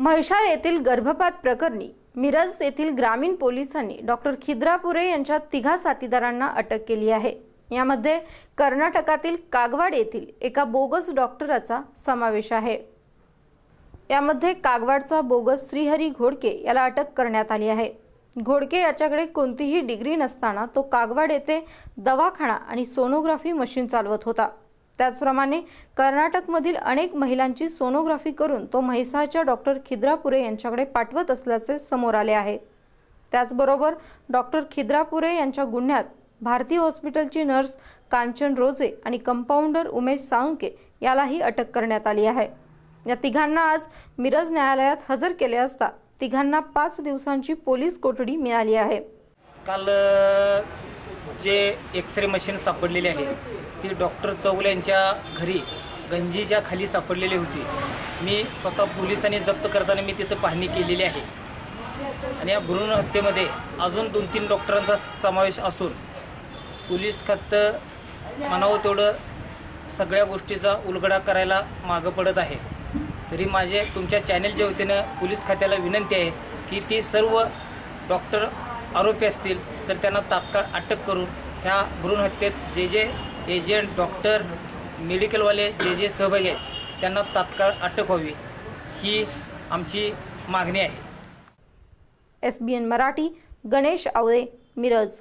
म्हैसाळ येथील गर्भपात प्रकरणी मिरज येथील ग्रामीण पोलिसांनी डॉक्टर खिद्रापुरे यांच्या तिघा साथीदारांना अटक केली आहे. यामध्ये कर्नाटकातील कागवाड येथील एका बोगस डॉक्टराचा समावेश आहे. यामध्ये कागवाडचा बोगस श्रीहरी घोडके याला अटक करण्यात आली आहे. घोडके याच्याकडे कोणतीही डिग्री नसताना तो कागवाड येथे दवाखाना आणि सोनोग्राफी मशीन चालवत होता. त्याचप्रमाणे कर्नाटकमधील अनेक महिलांची सोनोग्राफी करून तो म्हैसाच्या डॉक्टर खिद्रापुरे यांच्याकडे पाठवत असल्याचे समोर आले आहे. त्याचबरोबर डॉक्टर खिद्रापुरे यांच्या गुन्ह्यात भारतीय हॉस्पिटलची नर्स कांचन रोजे आणि कंपाऊंडर उमेश साळुंके यालाही अटक करण्यात आली आहे. या तिघांना आज मिरज न्यायालयात हजर केले असता तिघांना पाच दिवसांची पोलीस कोठडी मिळाली आहे. काल जे एक्सरे मशीन सापडलेली आहे ती डॉक्टर चौगले यांच्या घरी गंजीच्या खाली सापडलेली होती. मी स्वतः पोलिसांनी जप्त करताना मी तिथं पाहणी केलेली आहे. आणि या भ्रूण हत्येमध्ये अजून दोन तीन डॉक्टरांचा समावेश असून पोलीस खातं म्हणावं तेवढं सगळ्या गोष्टीचा उलगडा करायला मागं पडत आहे. तरी माझे तुमच्या चॅनेलच्या वतीनं पोलीस खात्याला विनंती आहे की ती सर्व डॉक्टर आरोपी असतील तर त्यांना तात्काळ अटक करून ह्या भ्रूणहत्येत जे जे एजंट डॉक्टर मेडिकलवाले जे जे सहभागी आहेत त्यांना तात्काळ अटक व्हावी ही आमची मागणी आहे. S B N Marathi Ganesh Awale Miraj.